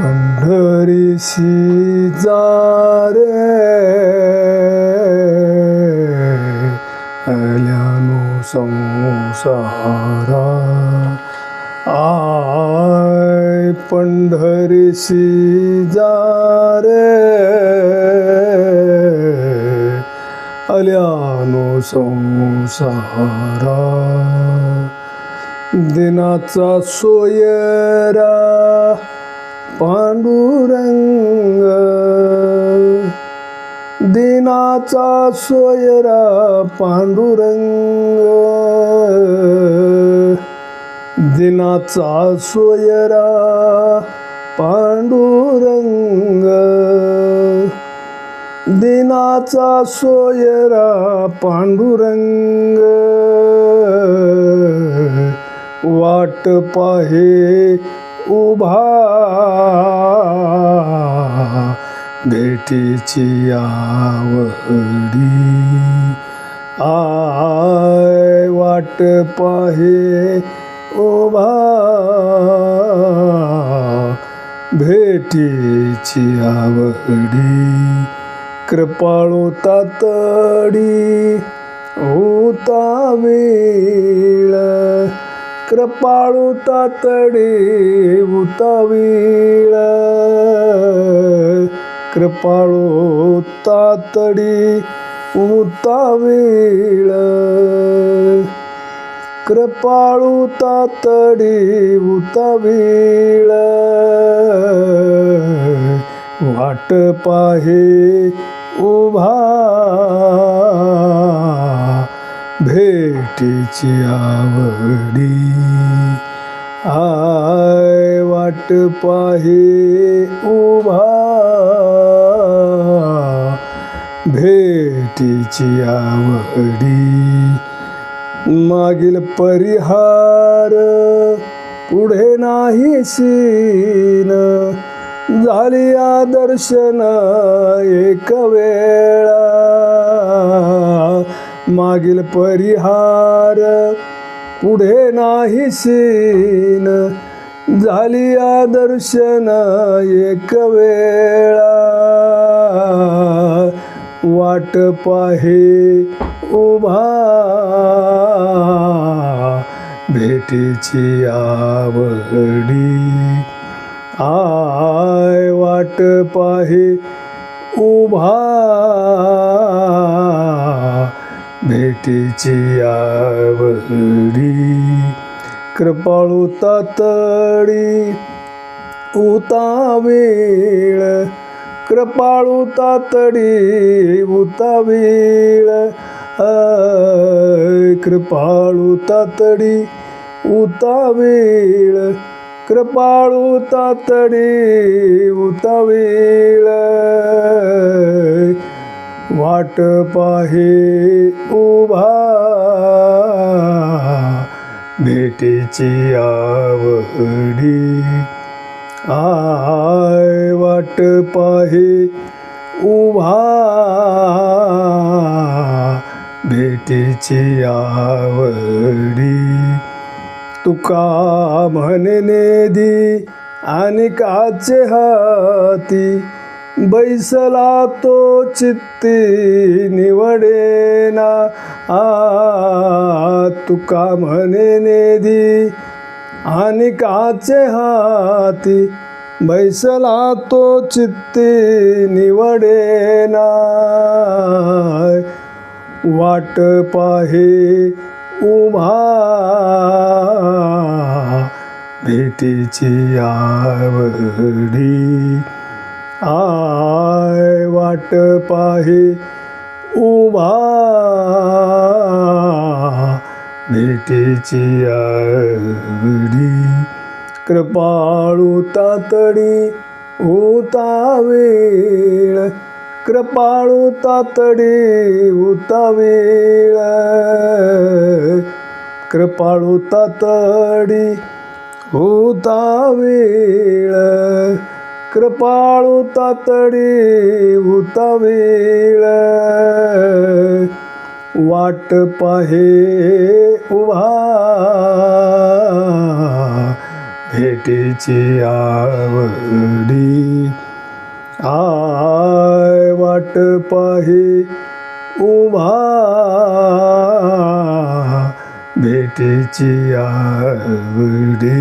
पंढरीशी जा रे. आल्यानो संसारा. आय पंढरीशी जा रे. आल्यानो संसारा. दिनाचा सोयरा पांडुरंग. दिनाचा सोयरा पांडुरंग. दिनाचा सोयरा पांडुरंग. दिनाचा सोयरा पांडुरंग. वाट पाहे उभा. भेटीची आवडी. आय वाट पाहे उभा. भेटीची आवडी. कृपाळू तातडी होता वेळ. कृपाळू तातडी उतावीळ कृपाळू तातडी उतावीळ कृपाळू तातडी उतावीळ वाट पाहे उभा. भेटीची आवडी. आय वाट पाहे उभा. भेटीची आवडी. मागील परिहार पुढे नाही सीन. झाली या दर्शन एक वेळा. मागील परिहार पुढे नाही सीन झाली या दर्शन एक वेळा. वाट पाहे उभा. भेटीची आवडी आय वाट पाहे उभा. भेटीची आवडी कृपाळू तातडी उता वेळ कृपाळू तातडी उता वेळ आय, कृपाळू तातडी उता वेळ कृपाळू तातडी उता वेळ वाट पाहे उभा भेटीची आवडी आय वाट पाहे उभा भेटीची आवडी तुका म्हणने दी आणि काचे हाती बैसला तो चित्ती निवडेना. आ तुका म्हणे नेदी आणि काचे हाती बैसला तो चित्ती निवडेना. वाट पाहे उभा भेटीची आवडी. आय वाट पाही उभा. भेटीची आवडी कृपाळू तातडी होता वेळ. कृपाळू तातडी होता वेळ. कृपाळू तातडी होता वेळ. कृपाळू तातडी होता वेळ वाट पाहे उभा भेटीची आवडी आय वाट पाही उभा भेटीची आवडी